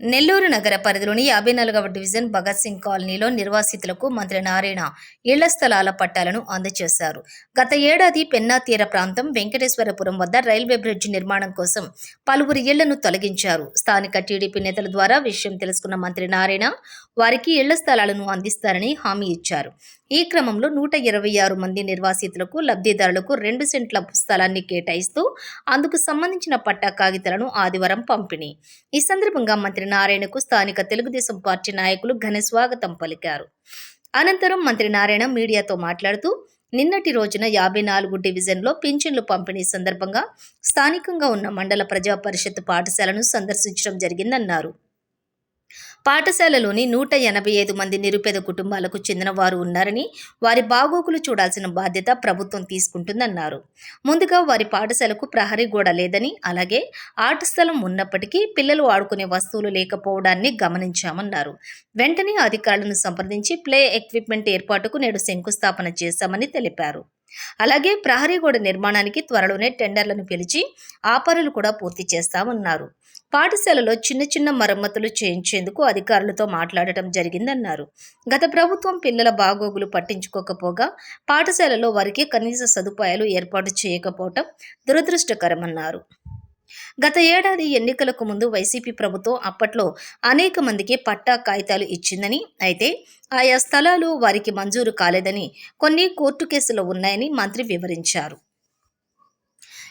నెల్లూరు నగర పరిధిలోని యాభై నాలుగవ డివిజన్ భగత్ సింగ్ కాలనీలో నిర్వాసితులకు మంత్రి నారాయణ ఇళ్ళ స్థలాల పట్టాలను అందజేశారు. గత ఏడాది పెన్నా తీర ప్రాంతం వెంకటేశ్వరపురం వద్ద రైల్వే బ్రిడ్జ్ నిర్మాణం కోసం పలువురు ఇళ్ళను తొలగించారు. స్థానిక టీడీపీ నేతల ద్వారా విషయం తెలుసుకున్న మంత్రి నారాయణ వారికి ఇళ్ళ స్థలాలను అందిస్తారని హామీ ఇచ్చారు. ఈ క్రమంలో నూట ఇరవై ఆరు మంది నిర్వాసితులకు లబ్ధిదారులకు రెండు సెంట్ల స్థలాన్ని కేటాయిస్తూ అందుకు సంబంధించిన పట్టా కాగితాలను ఆదివారం పంపిణీ. ఈ సందర్భంగా మంత్రి నారాయణకు స్థానిక తెలుగుదేశం పార్టీ నాయకులు ఘన స్వాగతం పలికారు. అనంతరం మంత్రి నారాయణ మీడియాతో మాట్లాడుతూ నిన్నటి రోజున యాభై నాలుగు డివిజన్లో పింఛన్లు పంపిణీ సందర్భంగా స్థానికంగా ఉన్న మండల ప్రజా పరిషత్ పాఠశాలను సందర్శించడం జరిగిందన్నారు. పాఠశాలలోని నూట ఎనభై ఐదు మంది నిరుపేద కుటుంబాలకు చెందిన వారు ఉన్నారని వారి బాగోగులు చూడాల్సిన బాధ్యత ప్రభుత్వం తీసుకుంటుందన్నారు. ముందుగా వారి పాఠశాలకు ప్రహరీ గోడ లేదని అలాగే ఆట స్థలం ఉన్నప్పటికీ పిల్లలు ఆడుకునే వస్తువులు లేకపోవడాన్ని గమనించామన్నారు. వెంటనే అధికారులను సంప్రదించి ప్లే ఎక్విప్మెంట్ ఏర్పాటుకు నేడు శంకుస్థాపన చేశామని తెలిపారు. అలాగే ప్రహరీ గోడ నిర్మాణానికి త్వరలోనే టెండర్లను పిలిచి ఆ పనులు కూడా పూర్తి చేస్తామన్నారు. పాఠశాలలో చిన్న చిన్న మరమ్మతులు చేయించేందుకు అధికారులతో మాట్లాడటం జరిగిందన్నారు. గత ప్రభుత్వం పిల్లల బాగోగులు పట్టించుకోకపోగా పాఠశాలలో వారికి కనీస సదుపాయాలు ఏర్పాటు చేయకపోవటం దురదృష్టకరమన్నారు. గత ఏడాది ఎన్నికలకు ముందు వైసీపీ ప్రభుత్వం అప్పట్లో అనేక మందికి పట్టా కాగితాలు ఇచ్చిందని అయితే ఆయా స్థలాలు వారికి మంజూరు కాలేదని కొన్ని కోర్టు కేసులు ఉన్నాయని మంత్రి వివరించారు.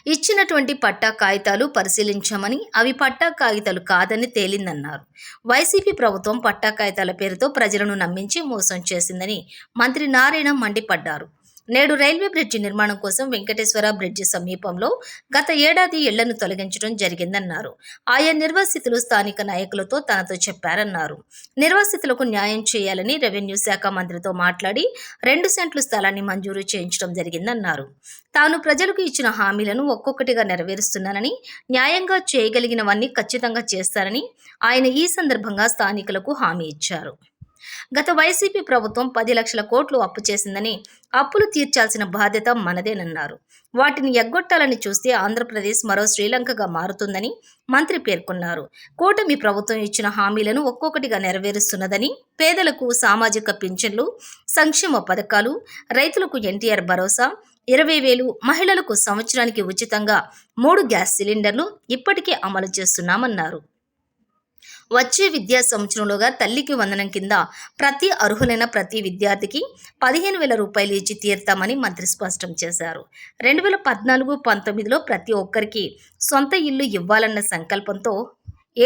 ఇచ్చినటువంటి పట్టా కాగితాలు పరిశీలించామని అవి పట్టా కాగితాలు కాదని తేలిందన్నారు. వైసీపీ ప్రభుత్వం పట్టా కాగితాల పేరుతో ప్రజలను నమ్మించి మోసం చేసిందని మంత్రి నారాయణ మండిపడ్డారు. నేడు రైల్వే బ్రిడ్జి నిర్మాణం కోసం వెంకటేశ్వర బ్రిడ్జి సమీపంలో గత ఏడాది ఇళ్ళను తొలగించడం జరిగిందన్నారు. ఆయా నిర్వాసితులు స్థానిక నాయకులతో తనతో చెప్పారన్నారు. నిర్వాసితులకు న్యాయం చేయాలని రెవెన్యూ శాఖ మంత్రితో మాట్లాడి రెండు సెంట్లు స్థలాన్ని మంజూరు చేయించడం జరిగిందన్నారు. తాను ప్రజలకు ఇచ్చిన హామీలను ఒక్కొక్కటిగా నెరవేరుస్తున్నానని న్యాయంగా చేయగలిగినవన్నీ ఖచ్చితంగా చేస్తారని ఆయన ఈ సందర్భంగా స్థానికులకు హామీ ఇచ్చారు. గత వైసీపీ ప్రభుత్వం పది లక్షల కోట్లు అప్పు చేసిందని అప్పులు తీర్చాల్సిన బాధ్యత మనదేనన్నారు. వాటిని ఎగ్గొట్టాలని చూస్తే ఆంధ్రప్రదేశ్ మరో శ్రీలంకగా మారుతుందని మంత్రి పేర్కొన్నారు. కూటమి ప్రభుత్వం ఇచ్చిన హామీలను ఒక్కొక్కటిగా నెరవేరుస్తున్నదని పేదలకు సామాజిక పింఛన్లు సంక్షేమ పథకాలు రైతులకు ఎన్టీఆర్ భరోసా ఇరవై వేలు మహిళలకు సంవత్సరానికి ఉచితంగా మూడు గ్యాస్ సిలిండర్లు ఇప్పటికే అమలు చేస్తున్నామన్నారు. వచ్చే విద్యా సంవత్సరంలోగా తల్లికి వందనం కింద ప్రతి అర్హులైన ప్రతి విద్యార్థికి పదిహేను వేల రూపాయలు ఇచ్చి తీర్తామని మంత్రి స్పష్టం చేశారు. రెండు వేల పద్నాలుగు పంతొమ్మిదిలో ప్రతి ఒక్కరికి సొంత ఇల్లు ఇవ్వాలన్న సంకల్పంతో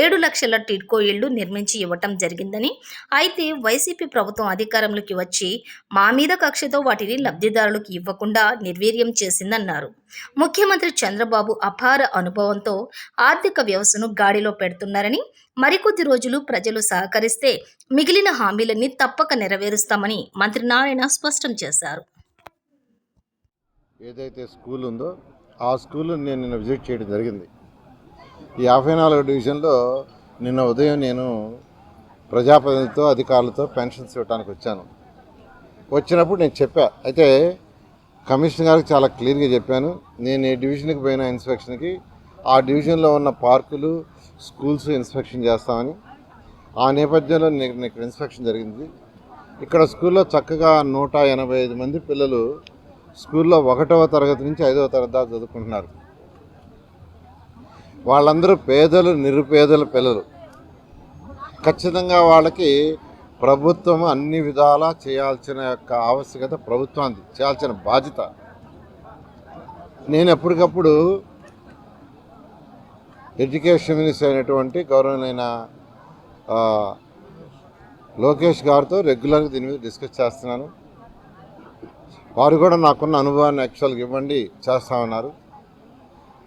ఏడు లక్షల టిడ్కో ఇళ్ళు నిర్మించి ఇవ్వటం జరిగిందని. అయితే వైసీపీ ప్రభుత్వం అధికారంలోకి వచ్చి మా మీద కక్షతో వాటిని లబ్ధిదారులకు ఇవ్వకుండా నిర్వీర్యం చేసిందన్నారు. ముఖ్యమంత్రి చంద్రబాబు అపార అనుభవంతో ఆర్థిక వ్యవస్థను గాడిలో పెడుతున్నారని మరికొద్ది రోజులు ప్రజలు సహకరిస్తే మిగిలిన హామీలన్నీ తప్పక నెరవేరుస్తామని మంత్రి నారాయణ స్పష్టం చేశారు. ఏదైతే స్కూల్ ఉందో ఆ స్కూల్ నేను నిన్న విజిట్ చేయడం జరిగింది. ఈ యాభై నాలుగు డివిజన్లో నిన్న ఉదయం నేను ప్రజాప్రతినిధులతో అధికారులతో పెన్షన్స్ ఇవ్వడానికి వచ్చాను. వచ్చినప్పుడు నేను చెప్పా. అయితే కమిషనర్ గారికి చాలా క్లియర్గా చెప్పాను. నేను ఏ డివిజన్కి పోయిన ఇన్స్పెక్షన్కి ఆ డివిజన్లో ఉన్న పార్కులు స్కూల్స్ ఇన్స్పెక్షన్ చేస్తామని. ఆ నేపథ్యంలో నేను ఇక్కడ ఇన్స్పెక్షన్ జరిగింది. ఇక్కడ స్కూల్లో చక్కగా నూట ఎనభై ఐదు మంది పిల్లలు స్కూల్లో ఒకటవ తరగతి నుంచి ఐదవ తరగతి దాకా చదువుకుంటున్నారు. వాళ్ళందరూ పేదలు నిరుపేదల పిల్లలు. ఖచ్చితంగా వాళ్ళకి ప్రభుత్వం అన్ని విధాలా చేయాల్సిన యొక్క ఆవశ్యకత ప్రభుత్వానికి చేయాల్సిన బాధ్యత. నేను ఎప్పటికప్పుడు ఎడ్యుకేషన్ మినిస్టర్ అయినటువంటి గౌరవనైన లోకేష్ గారితో రెగ్యులర్గా దీని మీద డిస్కస్ చేస్తున్నాను. వారు కూడా నాకున్న అనుభవాన్ని యాక్చువల్గా ఇవ్వండి చేస్తామన్నారు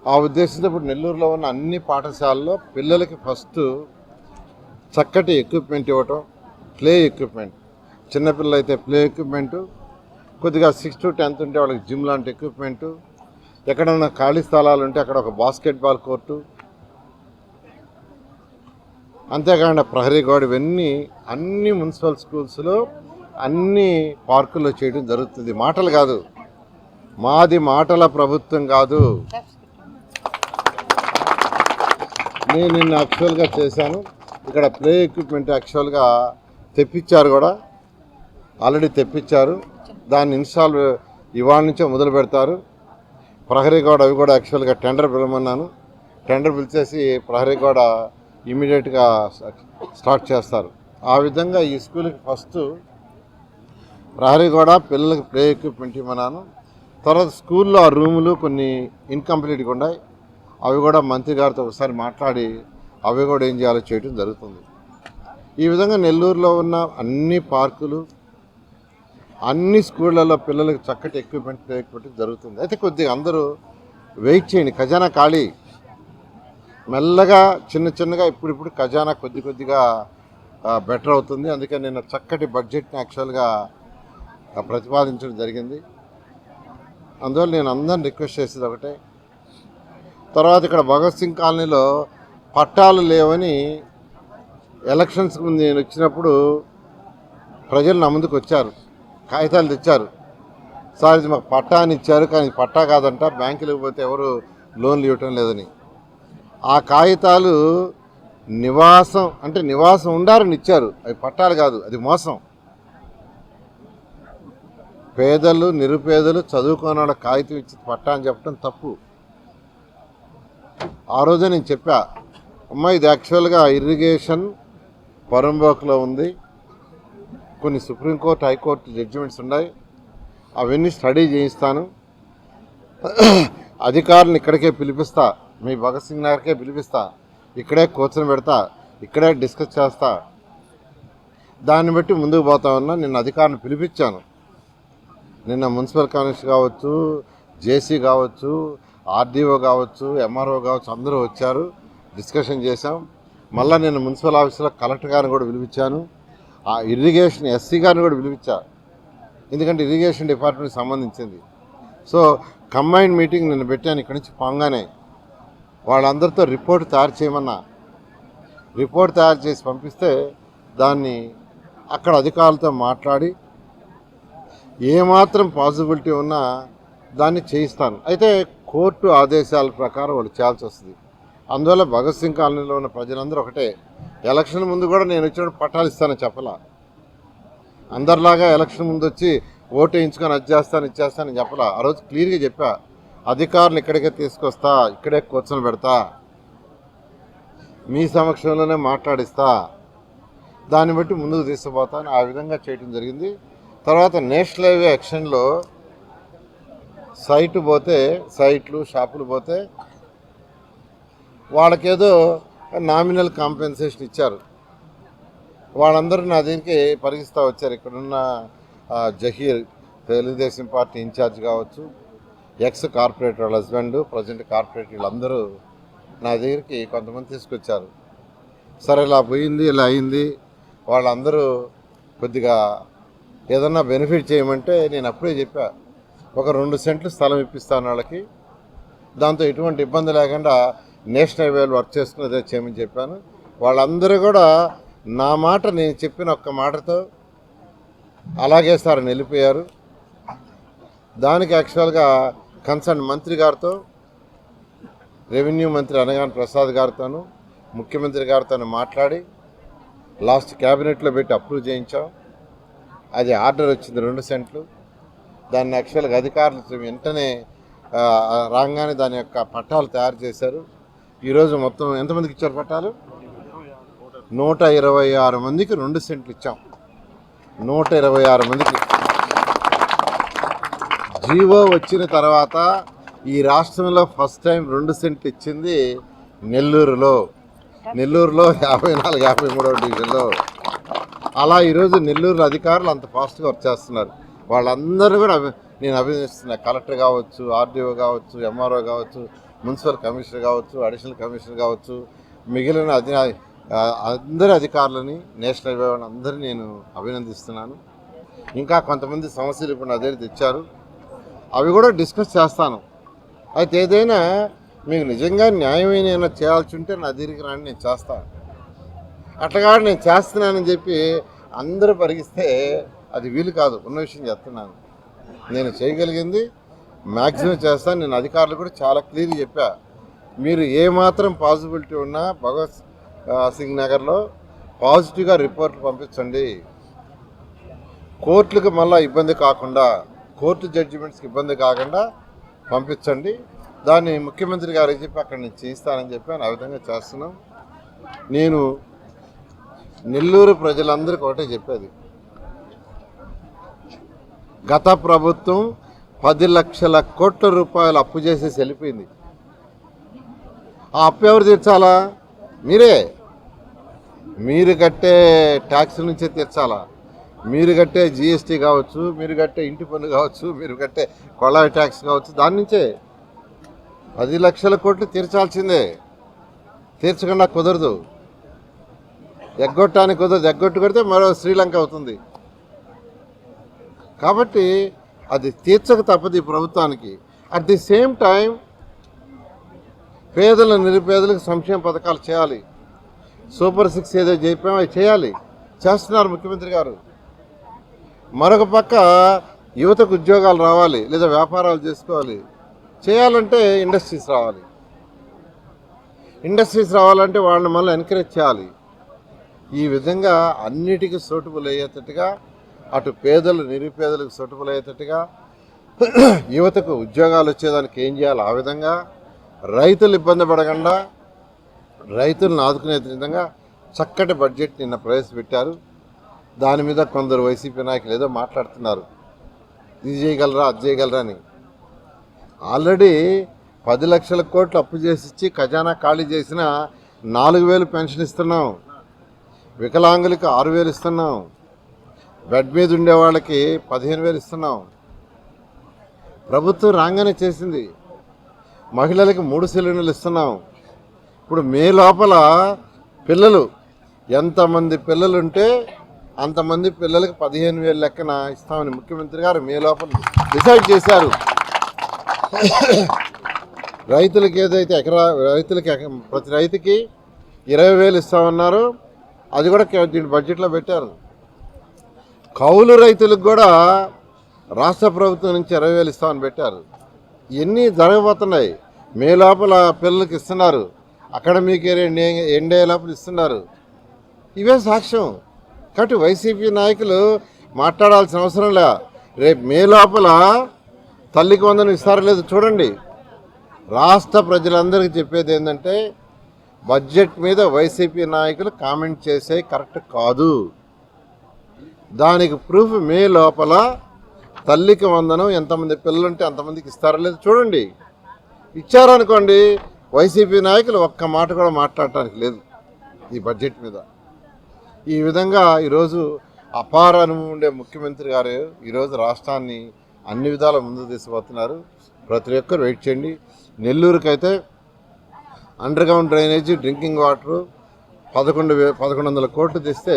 ఆ ఉద్దేశంతో ఇప్పుడు నెల్లూరులో ఉన్న అన్ని పాఠశాలల్లో పిల్లలకి ఫస్ట్ చక్కటి ఎక్విప్మెంట్ ఇవ్వటం ప్లే ఎక్విప్మెంట్ చిన్నపిల్లలు అయితే ప్లే ఎక్విప్మెంటు కొద్దిగా సిక్స్ టు టెన్త్ ఉంటే వాళ్ళకి జిమ్ లాంటి ఎక్విప్మెంటు ఎక్కడన్నా ఖాళీ స్థలాలు ఉంటే అక్కడ ఒక బాస్కెట్బాల్ కోర్టు అంతేకాకుండా ప్రహరీ గోడ ఇవన్నీ అన్ని మున్సిపల్ స్కూల్స్లో అన్ని పార్కుల్లో చేయడం జరుగుతుంది. మాటలు కాదు. మాది మాటల ప్రభుత్వం కాదు. నేను నిన్న యాక్చువల్గా చేశాను. ఇక్కడ ప్లే ఎక్విప్మెంట్ యాక్చువల్గా తెప్పించారు కూడా. ఆల్రెడీ తెప్పించారు. దాన్ని ఇన్స్టాల్ ఇవాళ నుంచే మొదలు పెడతారు. ప్రహరీ గోడ అవి కూడా యాక్చువల్గా టెండర్ పిలవమన్నాను. టెండర్ పిలిచేసి ప్రహరీ గోడ ఇమీడియట్గా స్టార్ట్ చేస్తారు. ఆ విధంగా ఈ స్కూల్కి ఫస్ట్ ప్రహరీ గోడ పిల్లలకి ప్లే ఎక్విప్మెంట్ ఇవ్వమన్నాను. తర్వాత స్కూల్లో ఆ రూములు కొన్ని ఇన్కంప్లీట్గా ఉన్నాయి. అవి కూడా మంత్రి గారితో ఒకసారి మాట్లాడి అవి కూడా ఏం చేయాలో చేయటం జరుగుతుంది. ఈ విధంగా నెల్లూరులో ఉన్న అన్ని పార్కులు అన్ని స్కూళ్ళల్లో పిల్లలకు చక్కటి ఎక్విప్మెంట్ ఎక్విప్మెంట్ జరుగుతుంది. అయితే కొద్దిగా అందరూ వెయిట్ చేయండి. ఖజానా ఖాళీ. మెల్లగా చిన్న చిన్నగా ఇప్పుడిప్పుడు ఖజానా కొద్ది కొద్దిగా బెటర్ అవుతుంది. అందుకే నేను చక్కటి బడ్జెట్ని యాక్చువల్గా ప్రతిపాదించడం జరిగింది. అందువల్ల నేను అందరిని రిక్వెస్ట్ చేసేది ఒకటే. తర్వాత ఇక్కడ భగత్ సింగ్ కాలనీలో పట్టాలు లేవని ఎలక్షన్స్ ముందు నేను వచ్చినప్పుడు ప్రజలు నా ముందుకు వచ్చారు. కాగితాలు తెచ్చారు. సార్ ఇది మాకు పట్టా అని ఇచ్చారు కానీ పట్టా కాదంట బ్యాంకులకు పోతే ఎవరు లోన్లు ఇవ్వటం లేదని. ఆ కాగితాలు నివాసం అంటే నివాసం ఉండారని ఇచ్చారు. అవి పట్టాలు కాదు అది మోసం. పేదలు నిరుపేదలు చదువుకున్న వాళ్ళ కాగితం ఇచ్చి పట్టా అని చెప్పడం తప్పు. ఆ రోజే నేను చెప్పా అమ్మా ఇది యాక్చువల్గా ఇరిగేషన్ పరంబోక్లో ఉంది. కొన్ని సుప్రీంకోర్టు హైకోర్టు జడ్జిమెంట్స్ ఉన్నాయి. అవన్నీ స్టడీ చేయిస్తాను. అధికారులను ఇక్కడికే పిలిపిస్తా. మీ భగత్ సింగ్ నగర్కే పిలిపిస్తా. ఇక్కడే కూర్చొని పెడతా. ఇక్కడే డిస్కస్ చేస్తా. దాన్ని బట్టి ముందుకు పోతా ఉన్నా నిన్న అధికారులను పిలిపించాను. నిన్న మున్సిపల్ కమిషనర్ కావచ్చు జేసీ కావచ్చు ఆర్డీఓ కావచ్చు ఎంఆర్ఓ కావచ్చు అందరూ వచ్చారు. డిస్కషన్ చేశాం. మళ్ళీ నేను మున్సిపల్ ఆఫీసులో కలెక్టర్ గారిని కూడా పిలిపించాను. ఆ ఇరిగేషన్ ఎస్సీ గారిని కూడా పిలిపించా. ఎందుకంటే ఇరిగేషన్ డిపార్ట్మెంట్కి సంబంధించింది. సో కంబైన్డ్ మీటింగ్ నేను పెట్టాను ఇక్కడి నుంచి పొంగానే. వాళ్ళందరితో రిపోర్ట్ తయారు చేయమన్నా. రిపోర్ట్ తయారు చేసి పంపిస్తే దాన్ని అక్కడ అధికారులతో మాట్లాడి ఏమాత్రం పాసిబిలిటీ ఉన్నా దాన్ని చేయిస్తాను. అయితే కోర్టు ఆదేశాల ప్రకారం వాళ్ళు చేయాల్సి వస్తుంది. అందువల్ల భగత్ సింగ్ కాలనీలో ఉన్న ప్రజలందరూ ఒకటే. ఎలక్షన్ ముందు కూడా నేను వచ్చిన పట్టాలు ఇస్తానని చెప్పలా. అందరిలాగా ఎలక్షన్ ముందు వచ్చి ఓటు వేయించుకొని అది చేస్తాను ఇచ్చేస్తానని చెప్పలా. ఆ రోజు క్లియర్గా చెప్పా. అధికారులు ఇక్కడికే తీసుకొస్తా ఇక్కడే కూర్చొని పెడతా. మీ సమక్షంలోనే మాట్లాడిస్తా. దాన్ని బట్టి ముందుకు తీసుకుపోతాను. ఆ విధంగా చేయడం జరిగింది. తర్వాత నేషనల్ హైవే యాక్షన్లో సైట్ పోతే సైట్లు షాపులు పోతే వాళ్ళకేదో నామినల్ కాంపెన్సేషన్ ఇచ్చారు. వాళ్ళందరూ నా దీనికి పరిగిస్తూ వచ్చారు. ఇక్కడున్న Zaheer Telugu Desam party in charge కావచ్చు ఎక్స్ కార్పొరేటర్ వాళ్ళ హస్బెండ్ ప్రజెంట్ కార్పొరేటర్ వీళ్ళందరూ నా దగ్గరికి కొంతమంది తీసుకొచ్చారు. సరే ఇలా పోయింది ఇలా అయింది. వాళ్ళందరూ కొద్దిగా ఏదన్నా బెనిఫిట్ చేయమంటే నేను అప్పుడే చెప్పా. ఒక రెండు సెంట్లు స్థలం ఇప్పిస్తాను వాళ్ళకి. దాంతో ఎటువంటి ఇబ్బంది లేకుండా నేషనల్ హైవేలు వర్క్ చేసుకునేదే చేయమని చెప్పాను. వాళ్ళందరూ కూడా నా మాట నేను చెప్పిన ఒక్క మాటతో అలాగే సార్ నిలిపోయారు దానికి యాక్చువల్గా కన్సర్న్ మంత్రి గారితో రెవెన్యూ మంత్రి అనగాని ప్రసాద్ గారితోనూ ముఖ్యమంత్రి గారితో మాట్లాడి లాస్ట్ క్యాబినెట్లో పెట్టి అప్రూవ్ చేయించాం. అది ఆర్డర్ వచ్చింది రెండు సెంట్లు. దాన్ని యాక్చువల్గా అధికారులు వెంటనే రాగానే దాని యొక్క పట్టాలు తయారు చేశారు. ఈరోజు మొత్తం ఎంతమందికి ఇచ్చారు పట్టాలు? నూట ఇరవై ఆరు మందికి రెండు సెంట్లు ఇచ్చాం. నూట ఇరవై ఆరు మందికి. జీవో వచ్చిన తర్వాత ఈ రాష్ట్రంలో ఫస్ట్ టైం రెండు సెంట్లు ఇచ్చింది నెల్లూరులో. నెల్లూరులో యాభై నాలుగు యాభై మూడవ డివిజన్లో. అలా ఈరోజు నెల్లూరు అధికారులు అంత ఫాస్ట్గా వర్క్ చేస్తున్నారు. వాళ్ళందరూ కూడా అభి- నేను అభినందిస్తున్నా. కలెక్టర్ కావచ్చు ఆర్డీఓ కావచ్చు ఎంఆర్ఓ కావచ్చు మున్సిపల్ కమిషనర్ కావచ్చు అడిషనల్ కమిషనర్ కావచ్చు మిగిలిన అధి అందరి అధికారులని నేషనల్ హైవే అందరినీ నేను అభినందిస్తున్నాను. ఇంకా కొంతమంది సమస్యలు ఇప్పుడు నా దగ్గర తెచ్చారు. అవి కూడా డిస్కస్ చేస్తాను. అయితే ఏదైనా మీకు నిజంగా న్యాయమైన ఏమైనా చేయాల్సి ఉంటే నా దగ్గరికి రాని నేను చేస్తాను. అట్లా నేను చేస్తున్నానని చెప్పి అందరూ పరిగిస్తే అది వీలు కాదు. ఉన్న విషయం చెప్తున్నాను. నేను చేయగలిగింది మ్యాక్సిమం చేస్తాను. నేను అధికారులు కూడా చాలా క్లియర్గా చెప్పా. మీరు ఏమాత్రం పాసిబిలిటీ ఉన్నా భగత్ సింగ్ నగర్లో పాజిటివ్గా రిపోర్ట్లు పంపించండి. కోర్టులకు మళ్ళీ ఇబ్బంది కాకుండా కోర్టు జడ్జిమెంట్స్కి ఇబ్బంది కాకుండా పంపించండి. దాన్ని ముఖ్యమంత్రి గారికి చెప్పి అక్కడ నుంచి చేయిస్తానని చెప్పి ఆ విధంగా చేస్తున్నాం. నేను నెల్లూరు ప్రజలందరికీ ఒకటే చెప్పేది. గత ప్రభుత్వం పది లక్షల కోట్ల రూపాయలు అప్పు చేసేసి వెళ్ళిపోయింది. ఆ అప్పు ఎవరు తీర్చాలా? మీరే. మీరు కట్టే ట్యాక్స్ నుంచే తీర్చాలా? మీరు కట్టే జిఎస్టీ కావచ్చు మీరు కట్టే ఇంటి పన్ను కావచ్చు మీరు కట్టే కొళాయి ట్యాక్స్ కావచ్చు దాని నుంచే. పది లక్షల కోట్లు తీర్చాల్సిందే. తీర్చకుండా కుదరదు. ఎగ్గొట్టానికి కుదరదు. ఎగ్గొట్టు కొడితే మరో శ్రీలంక అవుతుంది. కాబట్టి అది తీర్చక తప్పదు ఈ ప్రభుత్వానికి. అట్ ది సేమ్ టైం పేదల నిరుపేదలకు సంక్షేమ పథకాలు చేయాలి. సూపర్ సిక్స్ ఏదో చెప్పామో అవి చేయాలి. చేస్తున్నారు ముఖ్యమంత్రి గారు. మరొక పక్క యువతకు ఉద్యోగాలు రావాలి లేదా వ్యాపారాలు చేసుకోవాలి. చేయాలంటే ఇండస్ట్రీస్ రావాలి. ఇండస్ట్రీస్ రావాలంటే వాళ్ళని మళ్ళీ ఎంకరేజ్ చేయాలి. ఈ విధంగా అన్నిటికీ సూటబుల్ అయ్యేటట్టుగా అటు పేదలు నిరుపేదలకు సూటబుల్ అయ్యేటట్టుగా యువతకు ఉద్యోగాలు వచ్చేదానికి ఏం చేయాలి? ఆ విధంగా రైతులు ఇబ్బంది పడకుండా రైతులను ఆదుకునే విధంగా చక్కటి బడ్జెట్ నిన్న ప్రవేశపెట్టారు. దాని మీద కొందరు వైసీపీ నాయకులు ఏదో మాట్లాడుతున్నారు. ఇది చేయగలరా అది చేయగలరా అని. ఆల్రెడీ పది లక్షల కోట్లు అప్పు చేసి ఇచ్చి ఖజానా ఖాళీ చేసిన నాలుగు వేలు పెన్షన్ ఇస్తున్నాం. వికలాంగులకు ఆరు వేలు ఇస్తున్నాం. బెడ్ మీద ఉండే వాళ్ళకి పదిహేను వేలు ఇస్తున్నాం. ప్రభుత్వం రాగానే చేసింది. మహిళలకి మూడు సిలిండర్లు ఇస్తున్నాం. ఇప్పుడు మే లోపల పిల్లలు ఎంతమంది పిల్లలు ఉంటే అంతమంది పిల్లలకి పదిహేను వేలు లెక్కన ఇస్తామని ముఖ్యమంత్రి గారు మే లోపల డిసైడ్ చేశారు. రైతులకి ఏదైతే ఎకరా రైతులకి ప్రతి రైతుకి ఇరవై వేలు ఇస్తామన్నారు. అది కూడా దీని బడ్జెట్లో పెట్టారు. కౌలు రైతులకు కూడా రాష్ట్ర ప్రభుత్వం నుంచి ఇరవై వేలు ఇస్తామని పెట్టారు. ఇవన్నీ జరగబోతున్నాయి? మే లోపల పిల్లలకి ఇస్తున్నారు. అకాడమిక్ ఎండే ఎండే లోపల ఇస్తున్నారు. ఇవే సాక్ష్యం. కాబట్టి వైసీపీ నాయకులు మాట్లాడాల్సిన అవసరం లే. రేపు మే లోపల తల్లికి వందనం ఇస్తారో లేదో చూడండి. రాష్ట్ర ప్రజలందరికీ చెప్పేది ఏంటంటే బడ్జెట్ మీద వైసీపీ నాయకులు కామెంట్ చేసే కరెక్ట్ కాదు. దానికి ప్రూఫ్ మే లోపల. తల్లికి వందనం ఎంతమంది పిల్లలుంటే అంతమందికి ఇస్తారో లేదో చూడండి. ఇచ్చారనుకోండి వైసీపీ నాయకులు ఒక్క మాట కూడా మాట్లాడటానికి లేదు ఈ బడ్జెట్ మీద. ఈ విధంగా ఈరోజు అపార అనుభవం ఉండే ముఖ్యమంత్రి గారు ఈరోజు రాష్ట్రాన్ని అన్ని విధాల ముందు తీసుకుపోతున్నారు. ప్రతి ఒక్కరు వెయిట్ చేయండి. నెల్లూరుకైతే under ground drainage drinking water పదకొండు వే పదకొండు వందల కోట్లు తెస్తే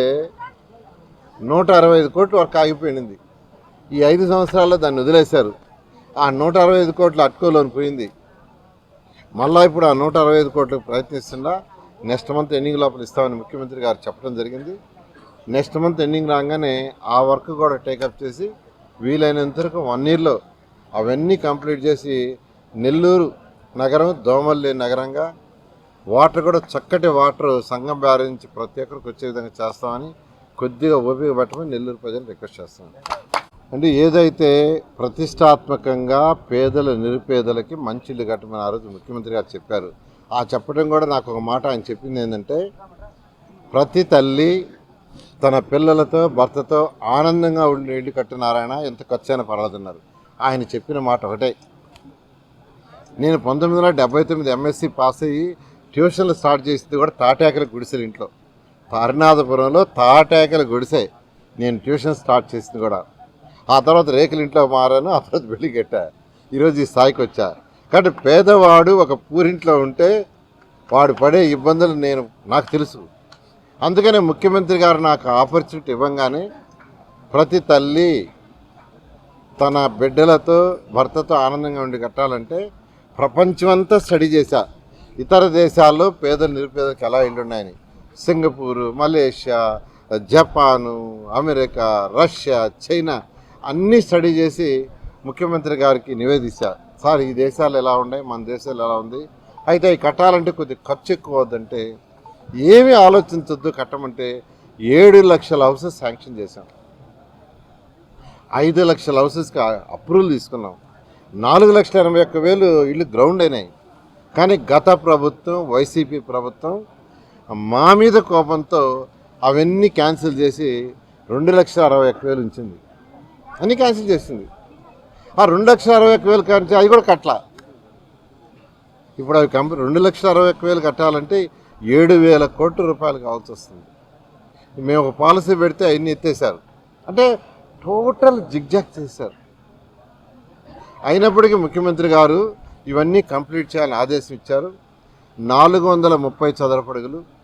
నూట అరవై ఐదు కోట్లు వరకు ఆగిపోయింది. ఈ ఐదు సంవత్సరాల్లో దాన్ని వదిలేశారు. ఆ నూట అరవై ఐదు కోట్లు అట్టుకోలోని పోయింది. మళ్ళా ఇప్పుడు ఆ నూట అరవై ఐదు కోట్లకు ప్రయత్నిస్తుండా నెక్స్ట్ మంత్ ఎండింగ్ లోపల ఇస్తామని ముఖ్యమంత్రి గారు చెప్పడం జరిగింది. నెక్స్ట్ మంత్ ఎండింగ్ రాగానే ఆ వర్క్ కూడా టేకప్ చేసి వీలైనంత వరకు వన్ ఇయర్లో అవన్నీ కంప్లీట్ చేసి నెల్లూరు నగరం దోమల్లి నగరంగా వాటర్ కూడా చక్కటి వాటర్ సంగం బ్యారేజ్ ప్రతి ఒక్కరికి వచ్చే విధంగా చేస్తామని కొద్దిగా ఓపిక పట్టమని నెల్లూరు ప్రజలు రిక్వెస్ట్ చేస్తున్నాను. అంటే ఏదైతే ప్రతిష్టాత్మకంగా పేదల నిరుపేదలకి మంచి ఇల్లు కట్టమని ఆ రోజు ముఖ్యమంత్రి గారు చెప్పారు ఆ చెప్పడం కూడా నాకు ఒక మాట ఆయన చెప్పింది ఏంటంటే ప్రతి తల్లి తన పిల్లలతో భర్తతో ఆనందంగా ఉండి ఇల్లు కట్టినారాయణ ఎంత ఖర్చు అయినా పర్వాలేదన్నారు. ఆయన చెప్పిన మాట ఒకటే. నేను పంతొమ్మిది వందల డెబ్బై తొమ్మిది ఎంఎస్సి పాస్ అయ్యి ట్యూషన్లు స్టార్ట్ చేసింది కూడా తాటాకల గుడిసెలు ఇంట్లో. హరినాథపురంలో తాటాకలు గుడిసె. నేను ట్యూషన్ స్టార్ట్ చేసింది కూడా. ఆ తర్వాత రేకుల ఇంట్లో మారాను ఆ తర్వాత వెళ్ళి కట్టా. ఈరోజు ఈ స్థాయికి వచ్చా. కాబట్టి పేదవాడు ఒక పూరింట్లో ఉంటే వాడు పడే ఇబ్బందులు నేను నాకు తెలుసు. అందుకనే ముఖ్యమంత్రి గారు నాకు ఆపర్చునిటీ ఇవ్వంగానే ప్రతి తల్లి తన బిడ్డలతో భర్తతో ఆనందంగా ఉండి కట్టాలంటే ప్రపంచమంతా స్టడీ చేశా. ఇతర దేశాల్లో పేద నిరుపేదలకు ఎలా ఇళ్ళు Singapore Malaysia Japan America Russia China అన్నీ స్టడీ చేసి ముఖ్యమంత్రి గారికి నివేదిస్తారు సార్ ఈ దేశాలు ఎలా ఉన్నాయి? మన దేశాలు ఎలా ఉంది? అయితే అవి కట్టాలంటే కొద్దిగా ఖర్చు ఎక్కువ అవుద్దంటే ఏమీ ఆలోచించొద్దు. కట్టమంటే ఏడు లక్షల హౌసెస్ శాంక్షన్ చేశాం. ఐదు లక్షల హౌసెస్కి అప్రూవల్ తీసుకున్నాం. నాలుగు లక్షల ఎనభై ఒక్క వేలు ఇల్లు గ్రౌండ్ అయినాయి. కానీ గత ప్రభుత్వం వైసీపీ ప్రభుత్వం మా మీద కోపంతో అవన్నీ క్యాన్సిల్ చేసి రెండు లక్షల అరవై ఒక్క వేలు ఉంచింది. అన్నీ క్యాన్సిల్ చేసింది. ఆ రెండు లక్షల అరవై ఒక్క వేలు క్యాన్సిల్ అది కూడా కట్టలా. ఇప్పుడు అవి కంపెనీ రెండు లక్షల అరవై ఒక్క వేలు కట్టాలంటే ఏడు వేల కోట్ల రూపాయలు కావాల్సి వస్తుంది. మేము ఒక పాలసీ పెడితే అవన్నీ ఎత్తేసారు అంటే టోటల్ జిగ్జాగ్ చేశారు. అయినప్పటికీ ముఖ్యమంత్రి గారు ఇవన్నీ కంప్లీట్ చేయాలని ఆదేశం ఇచ్చారు. నాలుగు వందల ముప్పై చదరపడుగులు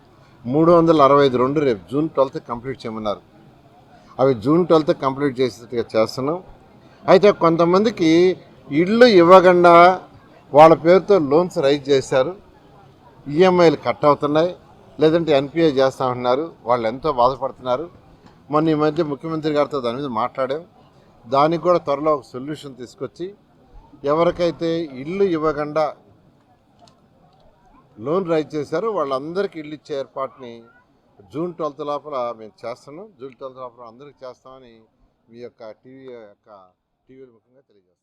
మూడు వందల అరవై ఐదు రెండు రేపు జూన్ ట్వెల్త్ కంప్లీట్ చేయమన్నారు. అవి జూన్ ట్వెల్త్ కంప్లీట్ చేసేట్టుగా చేస్తున్నాం. అయితే కొంతమందికి ఇళ్ళు ఇవ్వకుండా వాళ్ళ పేరుతో లోన్స్ రైజ్ చేశారు. ఈఎంఐలు కట్ అవుతున్నాయి. లేదంటే ఎన్పిఐ చేస్తామంటున్నారు. వాళ్ళు ఎంతో బాధపడుతున్నారు. మొన్న ఈ మధ్య ముఖ్యమంత్రి గారితో దాని మీద మాట్లాడాం. దానికి కూడా త్వరలో ఒక సొల్యూషన్ తీసుకొచ్చి ఎవరికైతే ఇల్లు ఇవ్వకుండా లోన్ రైజ్ చేశారు. వాళ్ళందరికీ ఇల్లు ఇచ్చే ఏర్పాటుని జూన్ ట్వెల్త్ లోపల మేము చేస్తున్నాం. జూన్ ట్వెల్త్ లోపల అందరికీ చేస్తామని మీ యొక్క టీవీ యొక్క టీవీ ముఖ్యంగా తెలియజేస్తాం